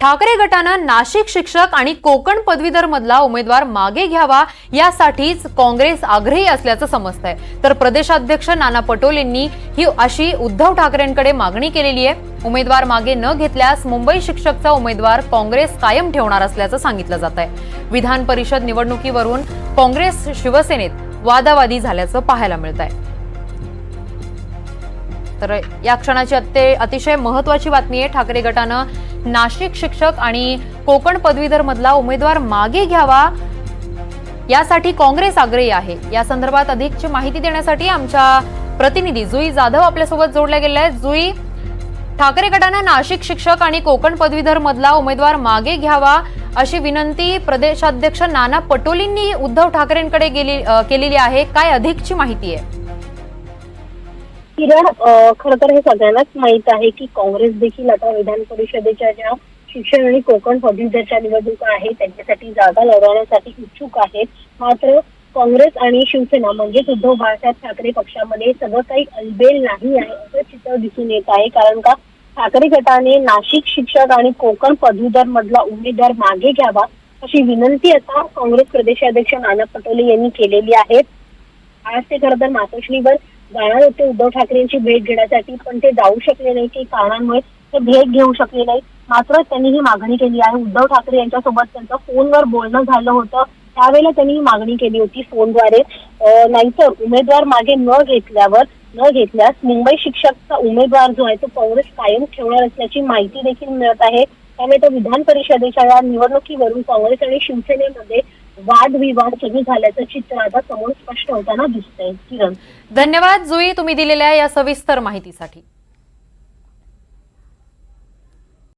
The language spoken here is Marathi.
ठाकरे गटानं नाशिक शिक्षक आणि कोकण पदवीधर मधला उमेदवार मागे घ्यावा यासाठीच काँग्रेस आग्रही असल्याचं समजतंय. तर प्रदेशाध्यक्ष नाना पटोलेंनी ही अशी उद्धव ठाकरेंकडे मागणी केलेली आहे. उमेदवार मागे न घेतल्यास मुंबई शिक्षकचा उमेदवार काँग्रेस कायम ठेवणार असल्याचं सांगितलं जात आहे विधान परिषद निवडणुकीवरून काँग्रेस शिवसेनेत वादावादी झाल्याचं पाहायला मिळत आहे तर या क्षणाची अतिशय महत्वाची बातमी आहे. ठाकरे गटानं नाशिक शिक्षक आणि कोकण पदवीधर मधला उमेदवार मागे घ्यावा यासाठी काँग्रेस आग्रही आहे. या संदर्भात अधिकची माहिती देण्यासाठी आमच्या प्रतिनिधी जुई जाधव आपल्यासोबत जोडल्या गेल्या आहेत. जुई ठाकरे गटानं नाशिक शिक्षक आणि कोकण पदवीधर मधला उमेदवार मागे घ्यावा अशी विनंती प्रदेशाध्यक्ष नाना पटोलींनी उद्धव ठाकरेंकडे गेली केलेली आहे. काय अधिकची माहिती आहे? किरण खर तर हे सगळ्यांनाच माहीत आहे की काँग्रेस देखील आता विधान परिषदेच्या ज्या शिक्षण आणि कोकण पदवीधरच्या निवडणुका आहेत त्यांच्यासाठी जागा लढवण्यासाठी इच्छुक आहेत. मात्र काँग्रेस आणि शिवसेना म्हणजेच उद्धव बाळासाहेब ठाकरे पक्षामध्ये सगळं काही अलबेल नाही आहे असं चित्र दिसून येत आहे. कारण का? ठाकरे गटाने नाशिक शिक्षक आणि कोकण पदवीधर मधला उमेदवार मागे घ्यावा अशी विनंती आता काँग्रेस प्रदेशाध्यक्ष नाना पटोले यांनी केलेली आहे. आज ते खरं तर मातोश्रीवर जाणार होते उद्धव ठाकरेंची भेट घेण्यासाठी पण ते जाऊ शकले नाही काही कारणांमुळे ते भेट घेऊ शकले नाही मात्र त्यांनी ही मागणी केली आहे. उद्धव ठाकरे यांच्यासोबत त्यांचं फोनवर बोलणं झालं होतं. त्यावेळेला त्यांनी ही मागणी केली होती फोनद्वारे. नाहीतर उमेदवार मागे न घेतल्यावर न घेतल्यास मुंबई शिक्षकचा उमेदवार जो आहे तो काँग्रेस कायम ठेवणार असल्याची माहिती देखील मिळत आहे. त्यामुळे तो विधान परिषदेच्या या निवडणुकीवरून काँग्रेस आणि शिवसेनेमध्ये वादविवाद सुरू झाल्याचं चित्र आता समोर स्पष्ट होताना दिसतंय. किरण. धन्यवाद जुई. तुम्ही दिलेल्या या सविस्तर माहितीसाठी.